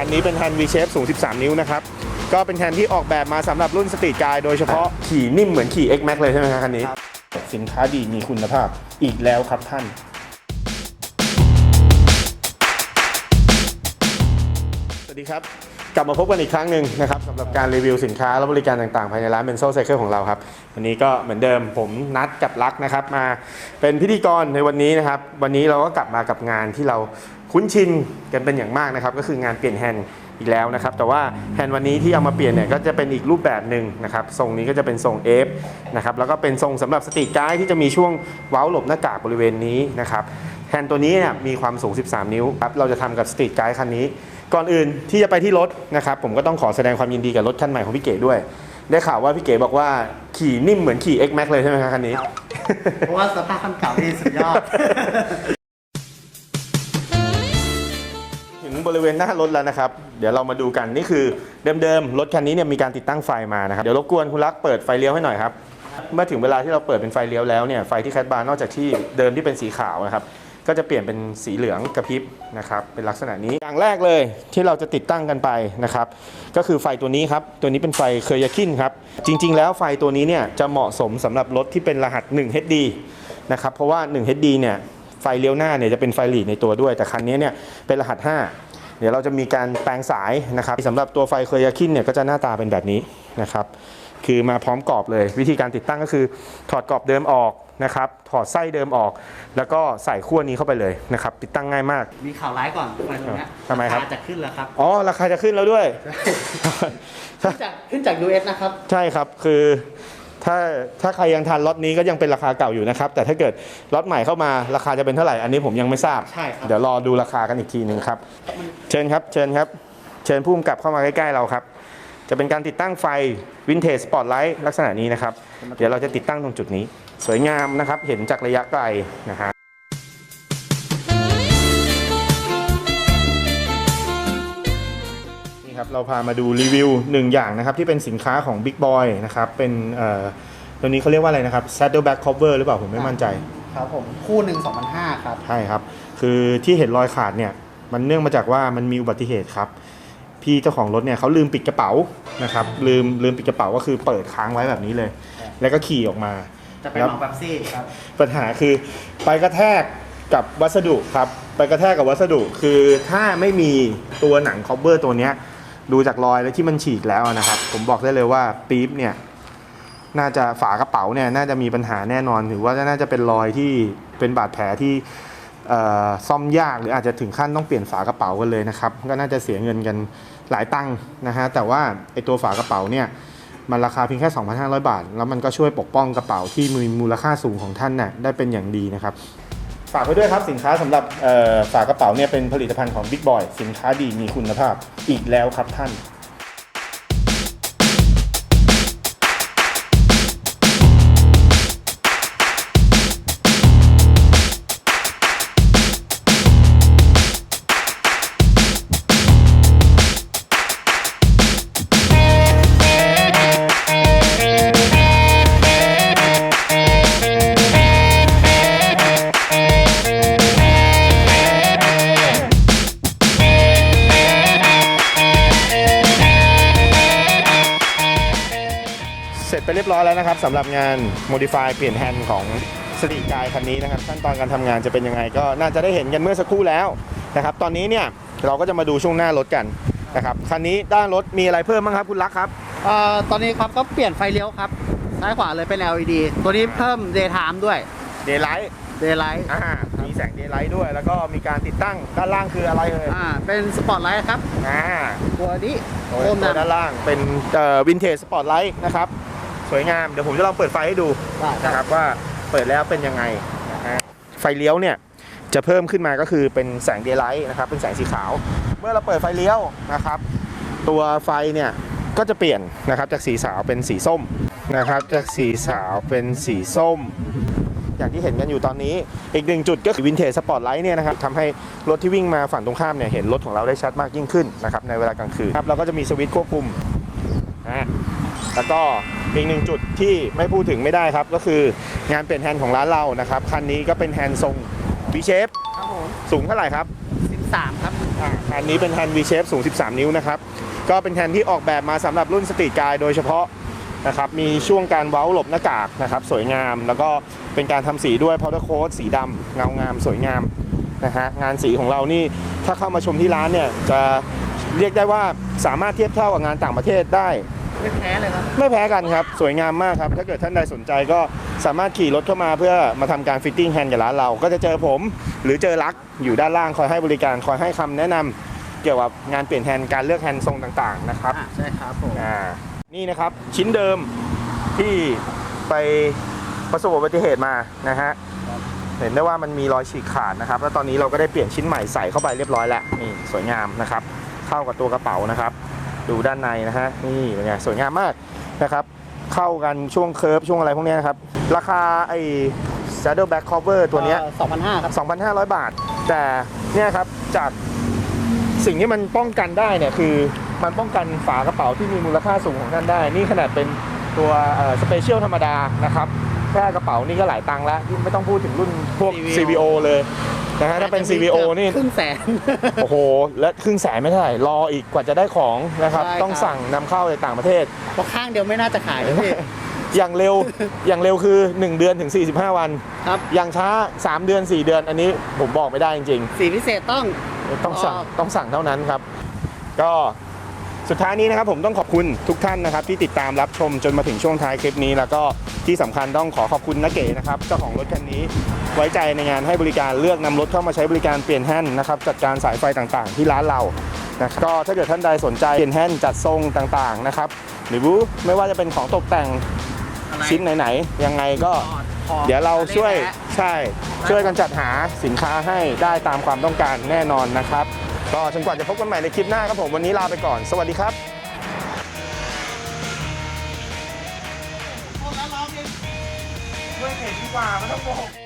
อันนี้เป็นแฮนด์ V shape สูง 13 นิ้วนะครับ ก็เป็นแฮนด์ที่ออกแบบมาสำหรับรุ่นสตรีทกายโดยเฉพาะขี่นิ่มเหมือนขี่ X Max เลยใช่ไหมครับคันนี้ สินค้าดีมีคุณภาพอีกแล้วครับท่าน สวัสดีครับ กลับมาพบกันอีกครั้งหนึ่งนะครับสำหรับการรีวิวสินค้าและบริการต่างๆ ภายในร้านเ e นโซไซเคิลของเราครับ วันนี้ก็เหมือนเดิมผมนัดกับลักษ์นะครับมาเป็นพิธีกรในวันนี้นะครับ วันนี้เราก็กลับมากับงานที่เราคุ้นชินกันเป็นอย่างมากนะครับ ก็คืองานเปลี่ยนแฮนด์อีกแล้วนะครับ แต่ว่าแฮนด์วันนี้ที่เอามาเปลี่ยนเนี่ยก็จะเป็นอีกรูปแบบหนึ่งนะครับทรงนี้ก็จะเป็นทรงเอฟนะครับแล้วก็เป็นทรงสำหรับสตรีทไกด์ที่จะมีช่วงเว้าหลบหน้ากากบริเวณนี้นะครับแฮนด์ตัวนี้เนี่ยมีความสูง 13 นิ้วครับเราจะทำกับสตรีทไกด์คันนี้ ก่อนอื่นที่จะไปที่รถนะครับผมก็ต้องขอแสดงความยินดีกับรถคันใหม่ของพี่เก๋ด้วย ได้ข่าวว่าพี่เก๋บอกว่าขี่นิ่มเหมือนขี่ X Max เลยใช่ไหมครับคันนี้ครับเพราะว่าสภาพคันเก่านี่สุดยอด ถึงบริเวณหน้ารถแล้วนะครับ เดี๋ยวเรามาดูกันนี่คือเดิมๆรถคันนี้เนี่ยมีการติดตั้งไฟมานะครับเดี๋ยวรบกวนคุณลักษณ์เปิดไฟเลี้ยวให้หน่อยครับเมื่อถึงเวลาที่เราเปิดเป็นไฟเลี้ยวแล้วเนี่ยไฟที่แคดบาร์นอกจากที่เดิมที่เป็นสีขาวนะครับ ก็จะเปลี่ยนเป็นสีเหลืองกระพริบนะครับเป็นลักษณะนี้อย่างแรกเลยที่เราจะติดตั้งกันไปนะครับก็คือไฟตัวนี้ครับตัวนี้เป็นไฟเคยาคินครับจริง ๆ แล้วไฟตัวนี้เนี่ยจะเหมาะสมสำหรับรถที่เป็นรหัส 1 HD นะครับเพราะว่า 1 HD เนี่ยไฟเลี้ยวหน้าเนี่ยจะเป็นไฟหลีในตัวด้วย แต่คันนี้เนี่ยเป็นรหัส 5 เดี๋ยวเราจะมีการแปลงสายนะครับสำหรับตัวไฟเคยาคินเนี่ยก็จะหน้าตาเป็นแบบนี้นะครับ คือมาพร้อมกรอบเลย วิธีการติดตั้งก็คือ ถอดกรอบเดิมออกนะครับถอดไส้เดิมออก แล้วก็ใส่ขั้วนี้เข้าไปเลยนะครับติดตั้งง่ายมาก มีข่าวร้ายก่อนไฟตัวเนี้ยทำไมครับาาจะขึ้นแล้วครับ อ๋อ ราคาจะขึ้นแล้วด้วย ขึ้นจากขึ้นจาก US นะครับ ใช่ครับคือถ้าถ้าใครยังทันล็อตนี้ก็ยังเป็นราคาเก่าอยู่นะครับ แต่ถ้าเกิดล็อตใหม่เข้ามาราคาจะเป็นเท่าไหร่ อันนี้ผมยังไม่ทราบ ใช่ครับ เดี๋ยวรอดูราคากันอีกทีหนึ่งครับ เชิญครับเชิญครับ เชิญผู้กำกับเข้ามาใกล้ๆเราครับ จะเป็นการติดตั้งไฟวินเทจสปอตไลท์ลักษณะนี้นะครับ เดี๋ยวเราจะติดตั้งตรงจุดนี้ สวยงามนะครับ เห็นจากระยะไกลนะฮะนี่ครับเราพามาดูรีวิวหนึ่งอย่างนะครับ ที่เป็นสินค้าของ Big Boy นะครับ เป็นเอ่อตัวนี้เขาเรียกว่าอะไรนะครับ Saddleback Cover หรือเปล่าผมไม่มั่นใจ ครับผม คู่หนึ่ง2,500 ครับ ใช่ครับ คือที่เห็นรอยขาดเนี่ยมันเนื่องมาจากว่ามันมีอุบัติเหตุครับ พี่เจ้าของรถเนี่ยเขาลืมปิดกระเป๋านะครับ ลืมลืมปิดกระเป๋าก็คือเปิดค้างไว้แบบนี้เลย แล้วก็ขี่ออกมา จะเป็นครับของแบบซี่ครับ ปัญหาคือไปกระแทกกับวัสดุครับ ไปกระแทกกับวัสดุคือถ้าไม่มีตัวหนังคอ v เ r อร์ตัวเนี้ยดูจากรอยแล้วที่มันฉีกแล้วนะครับ ผมบอกได้เลยว่าปี๊บเนี่ยน่าจะฝากระเป๋าเนี่ยน่าจะมีปัญหาแน่นอน ถือว่าน่าจะเป็นรอยที่เป็นบาดแผลที่เอ่อ ซ่อมยากหรืออาจจะถึงขั้นต้องเปลี่ยนฝากระเป๋ากันเลยนะครับ ก็น่าจะเสียเงินกันหลายตังค์นะฮะแต่ว่าไอตัวฝากระเป๋าเนี่ยมันราคาเพียงแค่ 2,500 บาท แล้วมันก็ช่วยปกป้องกระเป๋าที่มีมูลค่าสูงของท่านน่ะได้เป็นอย่างดีนะครับ ฝากไว้ด้วยครับสินค้าสำหรับฝากระเป๋าเนี่ยเป็นผลิตภัณฑ์ของ Big Boy สินค้าดีมีคุณภาพอีกแล้วครับท่าน เสร็จไปเรียบร้อยแล้วนะครับสำหรับงาน Modify เปลี่ยนแฮนด์ของสตรีทกายคันนี้นะครับขั้นตอนการทำงานจะเป็นยังไงก็น่าจะได้เห็นกันเมื่อสักครู่แล้วนะครับตอนนี้เนี่ยเราก็จะมาดูช่วงหน้ารถกันนะครับคันนี้ด้านรถมีอะไรเพิ่มบ้างครับคุณลักษณ์ครับ เอ่อตอนนี้ครับก็เปลี่ยนไฟเลี้ยวครับ ซ้ายขวาเลยเป็น LED ตัวนี้เพิ่ม daytime ด้วย Daylight daylight อ่ามีแสง Daylight ด้วย แล้วก็มีการติดตั้งด้านล่างคืออะไรเอ่ยอ่าเป็น spotlight ครับ อ่าตัวนี้ตัวโคมตัวดำด้านล่างเป็นวินเทจสปอตไลท์นะครับ สวยงาม เดี๋ยวผมจะลองเปิดไฟให้ดูได้คนะครัรับบว่าเปิดแล้วเป็นยังไงนะฮะไฟเลี้ยวเนี่ยจะเพิ่มขึ้นมาก็คือเป็นแสงเดย์ไลท์นะครับเป็นแสงสีขาว เมื่อเราเปิดไฟเลี้ยวนะครับ ตัวไฟเนี่ยก็จะเปลี่ยนนะครับจากสีขาวเป็นสีส้มนะครับ จากสีขาวเป็นสีส้ม อย่างที่เห็นกันอยู่ตอนนี้ อีกหนึ่งจุดก็คือวินเทจสปอตไลท์เนี่ยนะครับทำให้รถที่วิ่งมาฝั่งตรงข้ามเนี่ยเห็นรถของเราได้ชัดมากยิ่งขึ้นนะครับในเวลากลางคืนครับเราก็จะมีสวิตช์ควบคุมนะแล้วก็ อีกหนึ่งจุดที่ไม่พูดถึงไม่ได้ครับ ก็คืองานเปลี่ยนแฮนด์ของร้านเรานะครับคันนี้ก็เป็นแฮนด์ทรง V shape ครับผมสูงเท่าไหร่ครับ13 ครับอ่าอันนี้เป็นแฮนด์ V shape สูง 13 นิ้วนะครับก็เป็นแฮนด์ที่ออกแบบมาสำหรับรุ่นสตรีทกายโดยเฉพาะนะครับมีช่วงการเว้าหลบหน้ากากนะครับสวยงาม แล้วก็เป็นการทำสีด้วย powder coat สีดำเงางามสวยงามนะฮะงานสีของเรานี่ถ้าเข้ามาชมที่ร้านเนี่ยจะเรียกได้ว่าสามารถเทียบเท่ากับงานต่างประเทศได้ ไม่แพ้เลยครับ ไม่แพ้กันครับ สวยงามมากครับ ถ้าเกิดท่านใดสนใจก็สามารถขี่รถเข้ามาเพื่อมาทำการฟิตติ้งแฮนด์กับร้านเรา ก็จะเจอผม หรือเจอลักษณ์อยู่ด้านล่างคอยให้บริการคอยให้คำแนะนำเกี่ยวกับงานเปลี่ยนแฮนด์การเลือกแฮนด์ทรงต่างๆนะครับ อ่าใช่ครับผม อ่านี่นะครับชิ้นเดิมที่ไปประสบอุบัติเหตุมานะฮะเห็นได้ว่ามันมีรอยฉีกขาดนะครับ แล้วตอนนี้เราก็ได้เปลี่ยนชิ้นใหม่ใส่เข้าไปเรียบร้อยแล้วนี่สวยงามนะครับ เข้ากับตัวกระเป๋านะครับ ดูด้านในนะฮะนี่เป็นไงสวยงามมากนะครับ เข้ากันช่วงเคิร์ฟช่วงอะไรพวกเนี้ยนะครับ ราคาไอ้ saddle back cover ตัวเนี้ยสองพันห้าครับ2,500 บาท แต่เนี่ยครับจากสิ่งที่มันป้องกันได้เนี่ยคือมันป้องกันฝากระเป๋าที่มีมูลค่าสูงของท่านได้ นี่ขนาดเป็นตัวสเปเชียลธรรมดานะครับ แค่กระเป๋านี่ก็หลายตังค์แล้ว ไม่ต้องพูดถึงรุ่นพวก CVO CVO เลย นะฮะถ้าเป็น CVO นี่ ครึ่งแสน โอ้โห และครึ่งแสนไม่เท่าไหร่รออีกกว่าจะได้ของนะครับ ใช่ครับ ต้องสั่งนำเข้าในต่างประเทศ เพราะข้างเดียวไม่น่าจะขายนะพี่ อย่างเร็ว อย่างเร็วคือ 1 เดือนถึง 45 วัน ครับ อย่างช้า 3 เดือน 4 เดือน อันนี้ผมบอกไม่ได้จริงสีพิเศษต้อง ๆ ต้องสั่งอ๋อต้องสั่งเท่านั้นครับ ก็ สุดท้ายนี้นะครับผมต้องขอบคุณทุกท่านนะครับที่ติดตามรับชมจนมาถึงช่วงท้ายคลิปนี้ แล้วก็ที่สำคัญต้องขอขอบคุณนักเก๋นะครับเจ้าของรถคันนี้ ไว้ใจในงานให้บริการเลือกนำรถเข้ามาใช้บริการเปลี่ยนแฮนด์นะครับจัดการสายไฟต่างๆ ที่ร้านเรานะก็ถ้าเกิดท่านใดสนใจเปลี่ยนแฮนด์จัดทรงต่างๆนะครับหรือไม่ว่าจะเป็นของตกแต่งชิ้นไหนๆยังไงก็เดี๋ยวเราช่วยใช่ช่วยกันจัดหาสินค้าให้ได้ตามความต้องการแน่นอนนะครับ ก็จนกว่าจะพบกันใหม่ในคลิปหน้าครับผมวันนี้ลาไปก่อน สวัสดีครับช่วยเห็นดีกว่าไม่ต้องโกหก